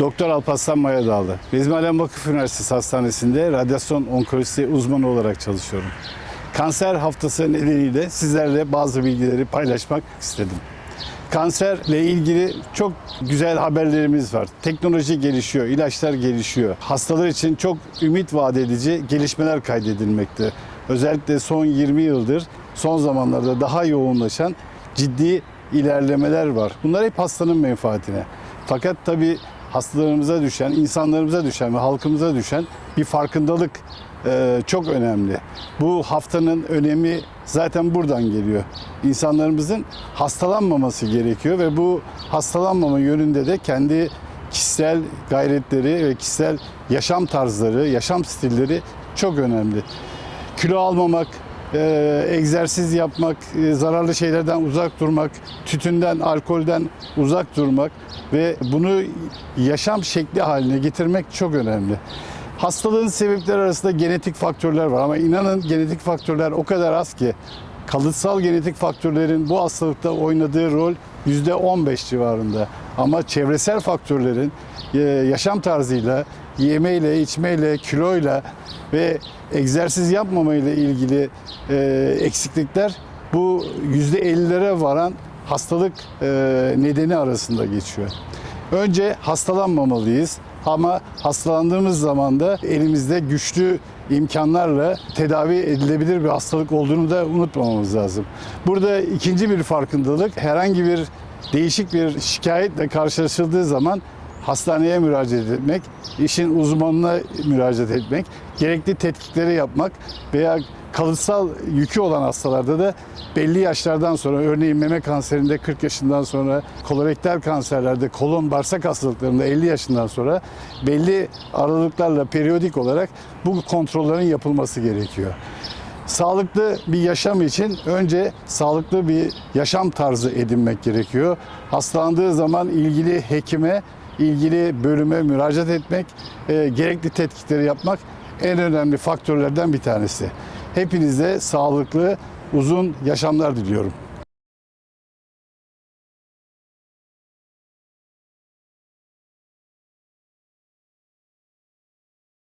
Doktor Alparslan Mayadağlı. Bezmi Alem Vakıf Üniversitesi Hastanesi'nde radyasyon onkolojisi uzmanı olarak çalışıyorum. Kanser haftası nedeniyle sizlerle bazı bilgileri paylaşmak istedim. Kanserle ilgili çok güzel haberlerimiz var. Teknoloji gelişiyor, ilaçlar gelişiyor. Hastalar için çok ümit vaat edici gelişmeler kaydedilmekte. Özellikle son 20 yıldır son zamanlarda daha yoğunlaşan ciddi ilerlemeler var. Bunlar hep hastanın menfaatine. Fakat tabii hastalarımıza düşen, insanlarımıza düşen ve halkımıza düşen bir farkındalık e, çok önemli. Bu haftanın önemi zaten buradan geliyor. İnsanlarımızın hastalanmaması gerekiyor ve bu hastalanmama yönünde de kendi kişisel gayretleri ve kişisel yaşam tarzları, yaşam stilleri çok önemli. Kilo almamak, e, egzersiz yapmak, e, zararlı şeylerden uzak durmak, tütünden, alkolden uzak durmak ve bunu yaşam şekli haline getirmek çok önemli. Hastalığın sebepleri arasında genetik faktörler var ama inanın genetik faktörler o kadar az ki kalıtsal genetik faktörlerin bu hastalıkta oynadığı rol %15 civarında. Ama çevresel faktörlerin e, yaşam tarzıyla, yemeyle, içmeyle, kiloyla ve egzersiz yapmamayla ilgili e, eksiklikler bu %50'lere varan hastalık e, nedeni arasında geçiyor. Önce hastalanmamalıyız ama hastalandığımız zaman da elimizde güçlü imkanlarla tedavi edilebilir bir hastalık olduğunu da unutmamamız lazım. Burada ikinci bir farkındalık herhangi bir değişik bir şikayetle karşılaşıldığı zaman hastaneye müracaat etmek, işin uzmanına müracaat etmek, gerekli tetkikleri yapmak veya kalıtsal yükü olan hastalarda da belli yaşlardan sonra örneğin meme kanserinde 40 yaşından sonra kolorektal kanserlerde kolon bağırsak hastalıklarında 50 yaşından sonra belli aralıklarla periyodik olarak bu kontrollerin yapılması gerekiyor. Sağlıklı bir yaşam için önce sağlıklı bir yaşam tarzı edinmek gerekiyor. Hastalandığı zaman ilgili hekime, ilgili bölüme müracaat etmek, e, gerekli tetkikleri yapmak en önemli faktörlerden bir tanesi. Hepinize sağlıklı, uzun yaşamlar diliyorum.